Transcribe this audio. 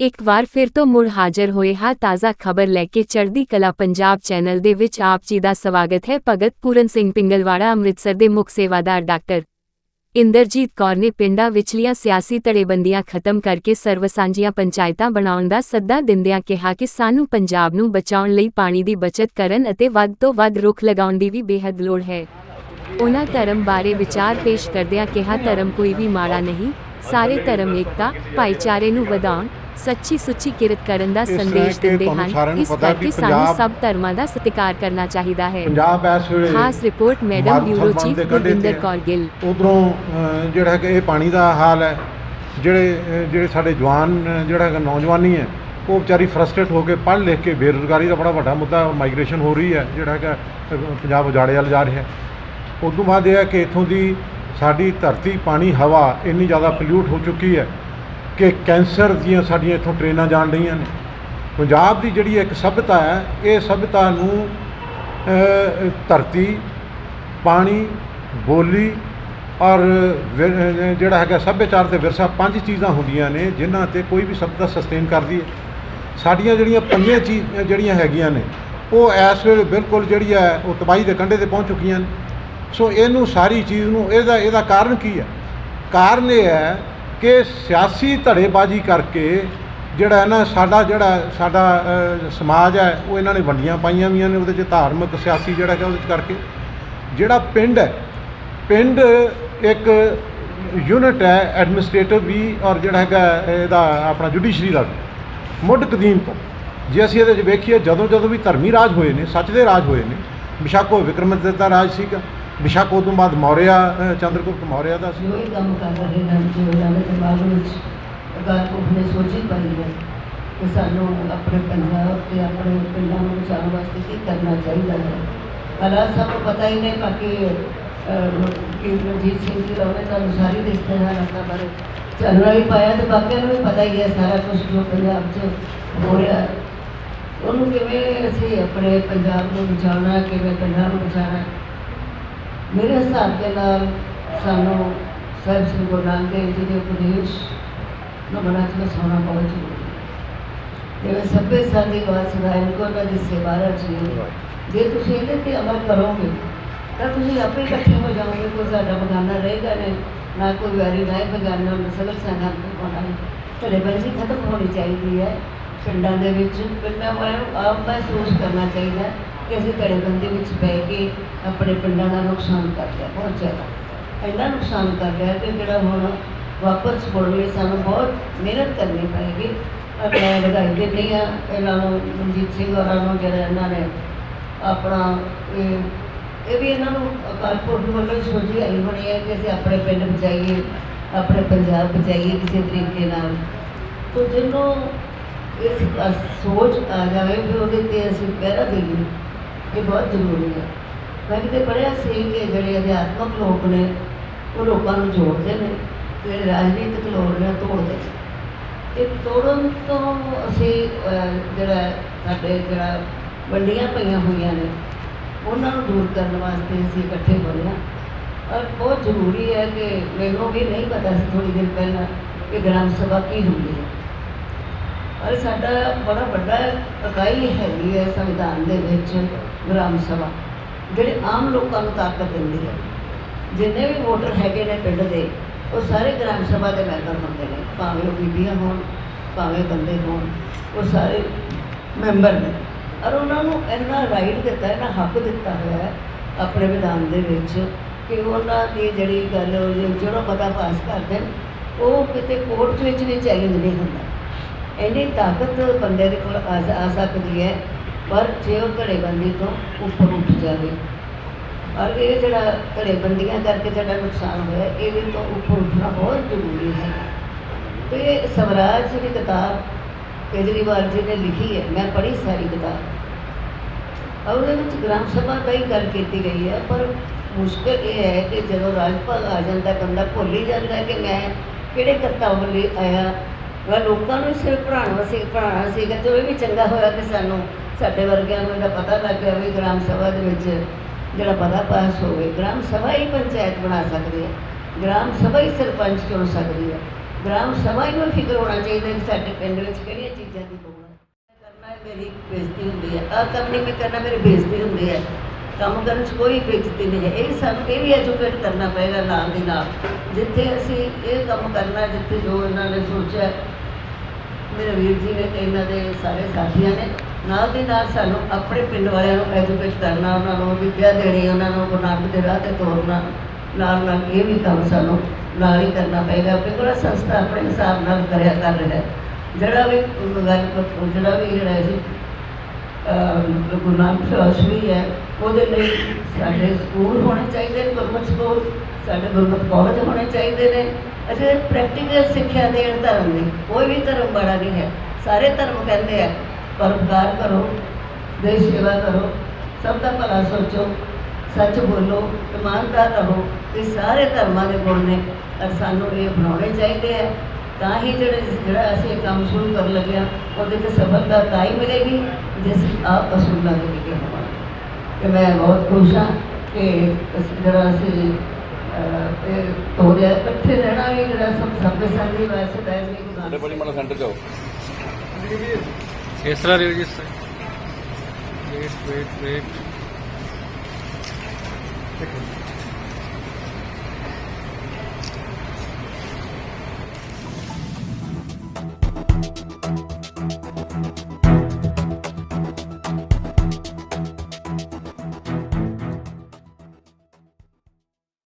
ਇੱਕ ਵਾਰ ਫਿਰ ਤੋਂ ਮੁੜ ਹਾਜ਼ਰ ਹੋਏ ਹਾਂ ਤਾਜ਼ਾ ਖਬਰ ਲੈ ਕੇ ਚੜ੍ਹਦੀ ਕਲਾ ਪੰਜਾਬ ਚੈਨਲ ਦੇ ਵਿੱਚ ਆਪ ਜੀ ਦਾ ਸਵਾਗਤ ਹੈ ਭਗਤ ਪੂਰਨ ਸਿੰਘ ਪਿੰਗਲਵਾੜਾ ਅੰਮ੍ਰਿਤਸਰ ਦੇ ਮੁੱਖ ਸੇਵਾਦਾਰ ਡਾਕਟਰ ਇੰਦਰਜੀਤ ਕੌਰ ਨੇ ਪਿੰਡਾਂ ਵਿਚਲੀਆਂ ਸਿਆਸੀ ਧੜੇਬੰਦੀਆਂ ਖਤਮ ਕਰਕੇ ਸਰਵਸਾਂਝੀਆਂ ਪੰਚਾਇਤਾਂ ਬਣਾਉਣ ਦਾ ਸੱਦਾ ਦਿੰਦਿਆਂ ਕਿਹਾ ਕਿ ਸਾਨੂੰ ਪੰਜਾਬ ਨੂੰ ਬਚਾਉਣ ਲਈ ਪਾਣੀ ਦੀ ਬਚਤ ਕਰਨ ਅਤੇ ਵੱਧ ਤੋਂ ਵੱਧ ਰੁੱਖ ਲਗਾਉਣ ਦੀ ਵੀ ਬੇਹੱਦ ਲੋੜ ਹੈ। ਉਹਨਾਂ ਧਰਮ ਬਾਰੇ ਵਿਚਾਰ ਪੇਸ਼ ਕਰਦਿਆਂ ਕਿਹਾ, ਧਰਮ ਕੋਈ ਵੀ ਮਾੜਾ ਨਹੀਂ, ਸਾਰੇ ਧਰਮ ਏਕਤਾ, ਭਾਈਚਾਰੇ ਨੂੰ ਵਧਾਉਣ ਸੱਚੀ ਸੁੱਚੀ ਕਿਰਤ ਕਰਨ ਦਾ ਸੰਦੇਸ਼ ਦਿੰਦੇ ਹਨ। ਇਸ ਕਰਕੇ ਸਾਨੂੰ ਸਭ ਧਰਮਾਂ ਦਾ ਸਤਿਕਾਰ ਕਰਨਾ ਚਾਹੀਦਾ ਹੈ। ਪੰਜਾਬ ਇਸ ਵੇਲੇ ਖਾਸ ਰਿਪੋਰਟ ਮੈਡਮ ਬਿਊਰੋ ਚੀਫ ਤੇ ਕੌਰ ਗਿੱਲ। ਉਧਰੋਂ ਜਿਹੜਾ ਕਿ ਇਹ ਪਾਣੀ ਦਾ ਹਾਲ ਹੈ ਜਿਹੜੇ ਜਿਹੜੇ ਸਾਡੇ ਜਵਾਨ ਜਿਹੜਾ ਹੈਗਾ ਨੌਜਵਾਨੀ ਹੈ ਉਹ ਵਿਚਾਰੀ ਫਰਸਟ੍ਰੇਟ ਹੋ ਕੇ ਪੜ੍ਹ ਲਿਖ ਕੇ ਬੇਰੁਜ਼ਗਾਰੀ ਦਾ ਬੜਾ ਵੱਡਾ ਮੁੱਦਾ ਮਾਈਗ੍ਰੇਸ਼ਨ ਹੋ ਰਹੀ ਹੈ ਜਿਹੜਾ ਹੈਗਾ ਪੰਜਾਬ ਉਜਾੜੇ ਵੱਲ ਜਾ ਰਿਹਾ ਹੈ। ਉਸ ਤੋਂ ਬਾਅਦ ਇਹ ਹੈ ਕਿ ਇੱਥੋਂ ਦੀ ਸਾਡੀ ਧਰਤੀ ਪਾਣੀ ਹਵਾ ਇੰਨੀ ਜ਼ਿਆਦਾ ਪੋਲਿਊਟ ਹੋ ਚੁੱਕੀ ਹੈ ਕਿ ਕੈਂਸਰ ਦੀਆਂ ਸਾਡੀਆਂ ਇੱਥੋਂ ਟ੍ਰੇਨਾਂ ਜਾਣ ਰਹੀਆਂ ਨੇ। ਪੰਜਾਬ ਦੀ ਜਿਹੜੀ ਇੱਕ ਸਭਿਅਤਾ ਹੈ, ਇਹ ਸਭਿਅਤਾ ਨੂੰ ਧਰਤੀ, ਪਾਣੀ, ਬੋਲੀ ਔਰ ਵਿਰ- ਜਿਹੜਾ ਹੈਗਾ ਸੱਭਿਆਚਾਰ ਤੇ ਵਿਰਸਾ ਪੰਜ ਚੀਜ਼ਾਂ ਹੁੰਦੀਆਂ ਨੇ ਜਿਨ੍ਹਾਂ ਤੇ ਕੋਈ ਵੀ ਸਭਿਅਤਾ ਸਸਟੇਨ ਕਰਦੀ ਹੈ। ਸਾਡੀਆਂ ਜਿਹੜੀਆਂ ਪੰਜੇ ਚੀਜ਼ ਜਿਹੜੀਆਂ ਹੈਗੀਆਂ ਨੇ, ਉਹ ਇਸ ਵੇਲੇ ਬਿਲਕੁਲ ਜਿਹੜੀ ਹੈ, ਉਹ ਤਬਾਹੀ ਦੇ ਕੰਢੇ ਤੇ ਪਹੁੰਚ ਚੁੱਕੀਆਂ ਨੇ। ਸੋ ਇਹਨੂੰ ਸਾਰੀ ਚੀਜ਼ ਨੂੰ, ਇਹਦਾ ਇਹਦਾ ਕਾਰਨ ਕੀ ਹੈ? ਕਾਰਨ ਇਹ ਹੈ ਕਿ ਸਿਆਸੀ ਧੜੇਬਾਜ਼ੀ ਕਰਕੇ ਜਿਹੜਾ ਨਾ ਸਾਡਾ ਜਿਹੜਾ ਸਾਡਾ ਸਮਾਜ ਹੈ, ਉਹ ਇਹਨਾਂ ਨੇ ਵੰਡੀਆਂ ਪਾਈਆਂ ਵੀਆਂ ਨੇ ਉਹਦੇ 'ਚ ਧਾਰਮਿਕ ਸਿਆਸੀ ਜਿਹੜਾ ਹੈਗਾ ਉਹਦੇ 'ਚ ਕਰਕੇ। ਜਿਹੜਾ ਪਿੰਡ ਹੈ, ਪਿੰਡ ਇੱਕ ਯੂਨਿਟ ਹੈ ਐਡਮਿਨਿਸਟ੍ਰੇਟਿਵ ਵੀ ਔਰ ਜਿਹੜਾ ਹੈਗਾ ਇਹਦਾ ਆਪਣਾ ਜੁਡੀਸ਼ਰੀ ਦਾ ਵੀ। ਮੁੱਢ ਕਦੀਮ ਤੋਂ। ਜੇ ਅਸੀਂ ਇਹਦੇ 'ਚ ਵੇਖੀਏ, ਜਦੋਂ ਜਦੋਂ ਵੀ ਧਰਮੀ ਰਾਜ ਹੋਏ ਨੇ, ਸੱਚ ਦੇ ਰਾਜ ਹੋਏ ਨੇ, ਬਿਸ਼ੱਕ ਉਹ ਵਿਕਰਮਾਦਿੱਤ ਦਾ ਰਾਜ ਸੀਗਾ, ਬਿਸ਼ੱਕ ਉਹ ਤੋਂ ਬਾਅਦ ਮੌਰਿਆ ਚੰਦਰਗੁਪਤ ਮੌਰਿਆ ਦਾ ਸੀ। ਜੋ ਇਹ ਕੰਮ ਕਰ ਰਹੇ ਹਨ ਜੋ ਇਹਨਾਂ ਦੇ ਦਿਮਾਗ ਵਿੱਚ ਅਕਾਲ ਪੁਰਖ ਨੇ ਸੋਚੀ ਪਾਈ ਹੈ ਕਿ ਸਾਨੂੰ ਆਪਣੇ ਪੰਜਾਬ ਤੇ ਆਪਣੇ ਪਿੰਡਾਂ ਨੂੰ ਬਚਾਉਣ ਵਾਸਤੇ ਕੀ ਕਰਨਾ ਚਾਹੀਦਾ ਹੈ ਹਾਲਾਤ ਸਭ ਨੂੰ ਪਤਾ ਹੀ ਨਹੀਂ ਬਾਕੀ ਕਿ ਰਣਜੀਤ ਸਿੰਘ ਜੀ ਉਹਨੇ ਤਾਂ ਸਾਰੀ ਰਿਸ਼ਤੇ ਹਾਲਾਤਾਂ ਬਾਰੇ ਚਾਨਣਾ ਵੀ ਪਾਇਆ ਤੇ ਬਾਕੀਆਂ ਨੂੰ ਵੀ ਪਤਾ ਹੀ ਹੈ ਸਾਰਾ ਕੁਝ ਜੋ ਪੰਜਾਬ 'ਚ ਹੋ ਰਿਹਾ ਹੈ। ਉਹਨੂੰ ਕਿਵੇਂ ਅਸੀਂ ਆਪਣੇ ਪੰਜਾਬ ਨੂੰ ਬਚਾਉਣਾ ਕਿਵੇਂ ਪਿੰਡਾਂ ਨੂੰ ਬਚਾਉਣਾ ਮੇਰੇ ਹਿਸਾਬ ਦੇ ਨਾਲ ਸਾਨੂੰ ਸਾਹਿਬ ਸ੍ਰੀ ਗੁਰੂ ਨਾਨਕ ਦੇਵ ਜੀ ਦੇ ਉਪਦੇਸ਼ ਨੂੰ ਬਣਾ 'ਚ ਵਸਾਉਣਾ ਬਹੁਤ ਜ਼ਰੂਰੀ ਹੈ ਜਿਵੇਂ ਸਭੇ ਸਾਡੀ ਬਾਤ ਸੁਣਾਏ ਕੋ ਉਹਨਾਂ ਦੀ ਸੇਵਾ ਰਚੀ ਜੇ ਤੁਸੀਂ ਇਹਦੇ ਤੇ ਅਮਲ ਕਰੋਗੇ ਤਾਂ ਤੁਸੀਂ ਆਪੇ ਇਕੱਠੇ ਹੋ ਜਾਓਗੇ ਕੋਈ ਸਾਡਾ ਬਗਾਨਾ ਰਹੇਗਾ ਨਹੀਂ ਨਾ ਕੋਈ ਵਾਰੀ ਨਾ ਬਗਾਨਾ ਸਗਲ ਸੰਗਤ ਨੂੰ ਪਾਉਣਾ ਬੰਦੀ ਖਤਮ ਹੋਣੀ ਚਾਹੀਦੀ ਹੈ ਪਿੰਡਾਂ ਦੇ ਵਿੱਚ ਪਿੰਡਾਂ ਵਾਲਿਆਂ ਆਪ ਮਹਿਸੂਸ ਕਰਨਾ ਚਾਹੀਦਾ ਕਿ ਅਸੀਂ ਧੜੇਬੰਦੀ ਵਿੱਚ ਪੈ ਕੇ ਆਪਣੇ ਪਿੰਡਾਂ ਦਾ ਨੁਕਸਾਨ ਕਰ ਲਿਆ ਬਹੁਤ ਜ਼ਿਆਦਾ ਇੰਨਾ ਨੁਕਸਾਨ ਕਰ ਰਿਹਾ ਕਿ ਜਿਹੜਾ ਹੁਣ ਵਾਪਸ ਮੁੜਨ ਲਈ ਸਾਨੂੰ ਬਹੁਤ ਮਿਹਨਤ ਕਰਨੀ ਪਏਗੀ। ਔਰ ਮੈਂ ਵਧਾਈ ਦਿੰਦੀ ਹਾਂ। ਇਹਨਾਂ ਨੂੰ ਮਨਜੀਤ ਸਿੰਘ ਹੋਰਾਂ ਨੂੰ ਜਿਹੜਾ ਇਹਨਾਂ ਨੇ ਆਪਣਾ, ਇਹ ਇਹ ਵੀ ਇਹਨਾਂ ਨੂੰ ਅਕਾਲ ਪੁਰਖ ਵੱਲੋਂ ਸੋਚੀ ਆਈ ਹੋਣੀ ਹੈ ਕਿ ਅਸੀਂ ਆਪਣੇ ਪਿੰਡ ਬਚਾਈਏ, ਆਪਣੇ ਪੰਜਾਬ ਬਚਾਈਏ ਕਿਸੇ ਤਰੀਕੇ ਨਾਲ। ਤੋ ਜਿਹਨੂੰ ਇਸ ਸੋਚ ਆ ਜਾਵੇ ਵੀ ਉਹਦੇ ਤੇ ਅਸੀਂ ਪਹਿਰਾ ਦੇਈਏ, ਇਹ ਬਹੁਤ ਜ਼ਰੂਰੀ ਹੈ। ਮੈਂ ਕਿਤੇ ਪੜ੍ਹਿਆ ਸੀ ਕਿ ਜਿਹੜੇ ਅਧਿਆਤਮਕ ਲੋਕ ਨੇ ਉਹ ਲੋਕਾਂ ਨੂੰ ਜੋੜਦੇ ਨੇ ਤੇ ਜਿਹੜੇ ਰਾਜਨੀਤਿਕ ਲੋਕ ਨੇ ਉਹ ਤੋੜਦੇ ਨੇ। ਤੇ ਤੋੜਨ ਤੋਂ ਅਸੀਂ ਜਿਹੜਾ ਸਾਡੇ ਜਿਹੜਾ ਵੰਡੀਆਂ ਪਈਆਂ ਹੋਈਆਂ ਨੇ, ਉਹਨਾਂ ਨੂੰ ਦੂਰ ਕਰਨ ਵਾਸਤੇ ਅਸੀਂ ਇਕੱਠੇ ਹੋਏ ਹਾਂ। ਔਰ ਬਹੁਤ ਜ਼ਰੂਰੀ ਹੈ ਕਿ ਮੈਨੂੰ ਵੀ ਨਹੀਂ ਪਤਾ ਸੀ ਥੋੜੀ ਦਿਨ ਪਹਿਲਾਂ ਕਿ ਗ੍ਰਾਮ ਸਭਾ ਕੀ ਹੁੰਦੀ ਹੈ। ਔਰ ਸਾਡਾ ਬੜਾ ਵੱਡਾ ਇਕਾਈ ਹੈਗੀ ਹੈ ਸੰਵਿਧਾਨ ਦੇ ਵਿੱਚ ਗ੍ਰਾਮ ਸਭਾ, ਜਿਹੜੇ ਆਮ ਲੋਕਾਂ ਨੂੰ ਤਾਕਤ ਦਿੰਦੀ ਹੈ। ਜਿੰਨੇ ਵੀ ਵੋਟਰ ਹੈਗੇ ਨੇ ਪਿੰਡ ਦੇ, ਉਹ ਸਾਰੇ ਗ੍ਰਾਮ ਸਭਾ ਦੇ ਮੈਂਬਰ ਹੁੰਦੇ ਨੇ, ਭਾਵੇਂ ਉਹ ਬੀਬੀਆਂ ਹੋਣ, ਭਾਵੇਂ ਬੰਦੇ ਹੋਣ, ਉਹ ਸਾਰੇ ਮੈਂਬਰ ਨੇ। ਔਰ ਉਹਨਾਂ ਨੂੰ ਇੰਨਾ ਰਾਈਟ ਦਿੱਤਾ ਹੈ ਨਾ ਹੱਕ ਦਿੱਤਾ ਹੋਇਆ ਹੈ ਆਪਣੇ ਵਿਧਾਨ ਦੇ ਵਿੱਚ ਕਿ ਉਹਨਾਂ ਦੀ ਜਿਹੜੀ ਗੱਲ, ਜਿਹੜਾ ਪਤਾ ਪਾਸ ਕਰਦੇ ਨੇ, ਉਹ ਕਿਤੇ ਕੋਰਟ ਵਿੱਚ ਵੀ ਚੈਲੰਜ ਨਹੀਂ ਹੁੰਦਾ। ਇੰਨੀ ਤਾਕਤ ਬੰਦੇ ਦੇ ਕੋਲ ਆ ਸਕਦੀ ਹੈ, ਪਰ ਜੇ ਉਹ ਘੜੇਬੰਦੀ ਤੋਂ ਉੱਪਰ ਉੱਠ ਜਾਵੇ ਔਰ ਇਹ ਜਿਹੜਾ ਘੜੇਬੰਦੀਆਂ ਕਰਕੇ ਜਿਹੜਾ ਨੁਕਸਾਨ ਹੋਇਆ, ਇਹਦੇ ਤੋਂ ਉੱਪਰ ਉੱਠਣਾ ਬਹੁਤ ਜ਼ਰੂਰੀ ਹੈ। ਤੇ ਸਵਰਾਜ ਦੀ ਕਿਤਾਬ ਕੇਜਰੀਵਾਲ ਜੀ ਨੇ ਲਿਖੀ ਹੈ, ਮੈਂ ਪੜ੍ਹੀ ਸਾਰੀ ਕਿਤਾਬ। ਔਰ ਉਹਦੇ ਵਿੱਚ ਗ੍ਰਾਮ ਸਭਾ ਦਾ ਹੀ ਗੱਲ ਕੀਤੀ ਗਈ ਹੈ, ਪਰ ਮੁਸ਼ਕਲ ਇਹ ਹੈ ਕਿ ਜਦੋਂ ਰਾਜਪਾਲ ਆ ਜਾਂਦਾ, ਬੰਦਾ ਭੁੱਲ ਹੀ ਜਾਂਦਾ ਕਿ ਮੈਂ ਕਿਹੜੇ ਕਰਤੱਵ ਲਈ ਆਇਆ। ਮੈਂ ਲੋਕਾਂ ਨੂੰ ਸਿਰਫ ਪੜ੍ਹਾਉਣ ਸੀ, ਪੜ੍ਹਾਉਣਾ ਸੀਗਾ ਤੇ ਇਹ ਵੀ ਚੰਗਾ ਹੋਇਆ ਕਿ ਸਾਨੂੰ ਸਾਡੇ ਵਰਗਿਆਂ ਨੂੰ ਇਹਦਾ ਪਤਾ ਲੱਗ ਗਿਆ ਵੀ ਗ੍ਰਾਮ ਸਭਾ ਦੇ ਵਿੱਚ ਜਿਹੜਾ ਪਤਾ ਪਾਸ ਹੋਵੇ, ਗ੍ਰਾਮ ਸਭਾ ਹੀ ਪੰਚਾਇਤ ਬਣਾ ਸਕਦੀ ਹੈ, ਗ੍ਰਾਮ ਸਭਾ ਹੀ ਸਰਪੰਚ ਚੁਣ ਸਕਦੀ ਹੈ, ਗ੍ਰਾਮ ਸਭਾ ਹੀ ਨੂੰ ਫਿਕਰ ਹੋਣਾ ਚਾਹੀਦਾ ਕਿ ਸਾਡੇ ਪਿੰਡ ਵਿੱਚ ਕਿਹੜੀਆਂ ਚੀਜ਼ਾਂ ਦੀ ਲੋੜ ਹੈ। ਕਰਨਾ ਮੇਰੀ ਬੇਇੱਜ਼ਤੀ ਹੁੰਦੀ ਹੈ। ਆਹ ਕੰਮ ਨਹੀਂ ਮੈਂ ਕਰਨਾ, ਮੇਰੀ ਬੇਇੱਜ਼ਤੀ ਹੁੰਦੀ ਹੈ। ਕੰਮ ਕਰਨ 'ਚ ਕੋਈ ਬੇਇੱਜ਼ਤੀ ਨਹੀਂ ਹੈ। ਇਹ ਸਾਨੂੰ, ਇਹ ਵੀ ਐਜੂਕੇਟ ਕਰਨਾ ਪਏਗਾ ਨਾਲ ਦੀ ਨਾਲ। ਜਿੱਥੇ ਅਸੀਂ ਇਹ ਕੰਮ ਕਰਨਾ, ਜਿੱਥੇ ਜੋ ਇਹਨਾਂ ਨੇ ਸੋਚਿਆ, ਮੇਰੇ ਵੀਰ ਜੀ ਨੇ ਤੇ ਇਹਨਾਂ ਦੇ ਸਾਰੇ ਸਾਥੀਆਂ ਨੇ ਨਾਲ ਦੀ ਨਾਲ ਸਾਨੂੰ ਆਪਣੇ ਪਿੰਡ ਵਾਲਿਆਂ ਨੂੰ ਐਜੂਕੇਟ ਕਰਨਾ, ਉਹਨਾਂ ਨੂੰ ਵਿੱਦਿਆ ਦੇਣੀ, ਉਹਨਾਂ ਨੂੰ ਗੁਰੂ ਨਾਨਕ ਦੇ ਰਾਹ ਤੇ ਤੋਰਨਾ, ਨਾਲ ਨਾਲ ਇਹ ਵੀ ਕੰਮ ਸਾਨੂੰ ਨਾਲ ਹੀ ਕਰਨਾ ਪਏਗਾ ਬਿਕੋਜ਼ ਸੰਸਥਾ ਆਪਣੇ ਹਿਸਾਬ ਨਾਲ ਕਰਿਆ ਕਰ ਰਿਹਾ ਹੈ। ਜਿਹੜਾ ਵੀ ਗੱਲ ਜਿਹੜਾ ਵੀ ਜਿਹੜਾ ਸੀ ਅਹ ਗੁਰੂ ਨਾਨਕ ਫਿਲਾਸਫੀ ਹੈ, ਉਹਦੇ ਲਈ ਸਾਡੇ ਸਕੂਲ ਹੋਣੇ ਚਾਹੀਦੇ ਨੇ, ਗੁਰਮਤਿ ਸਕੂਲ, ਸਾਡੇ ਗੁਰਮਤਿ ਕਾਲਜ ਹੋਣੇ ਚਾਹੀਦੇ ਨੇ। ਅਸੀਂ ਪ੍ਰੈਕਟੀਕਲ ਸਿੱਖਿਆ ਦੇਣ ਧਰਮ ਦੀ, ਕੋਈ ਵੀ ਧਰਮ ਬੜਾ ਨਹੀਂ ਹੈ। ਸਾਰੇ ਧਰਮ ਕਹਿੰਦੇ ਆ ਪਰਉਪਕਾਰ ਕਰੋ ਦੇਸ਼ ਸੇਵਾ ਕਰੋ ਸਭ ਦਾ ਭਲਾ ਸੋਚੋ ਸੱਚ ਬੋਲੋ ਇਮਾਨਦਾਰ ਰਹੋ ਇਹ ਸਾਰੇ ਧਰਮਾਂ ਦੇ ਗੁਣ ਨੇ ਔਰ ਸਾਨੂੰ ਇਹ ਬਣਾਉਣੇ ਚਾਹੀਦੇ ਆ। ਤਾਂ ਹੀ ਜਿਹੜੇ ਜਿਹੜਾ ਅਸੀਂ ਕੰਮ ਸ਼ੁਰੂ ਕਰਨ ਲੱਗੇ ਹਾਂ ਉਹਦੇ 'ਚ ਸਫਲਤਾ ਤਾਂ ਹੀ ਮਿਲੇਗੀ ਜੇ ਅਸੀਂ ਆਪ ਅਸੂਲਾਂ ਦੇ ਲਿਖੇ ਹੋਵਾਂਗੇ ਤੇ ਮੈਂ ਬਹੁਤ ਖੁਸ਼ ਹਾਂ ਕਿ ਜਿਹੜਾ ਅਸੀਂ ਇਹ ਤੋੜਿਆ ਇਕੱਠੇ ਰਹਿਣਾ ਵੀ ਜਿਹੜਾ ਸਭ ਸਭ ਦੇ ਸੰਗੀ ਵੈਸੇ ਬੈਠ ਕੇ ਬੜੀ ਮਾੜਾ ਸੈਂਟਰ ਜਾਓ ਇਸ ਤਰ੍ਹਾਂ ਰਿਓ ਜੀ ਵੇਟ ਵੇਟ ਵੇਟ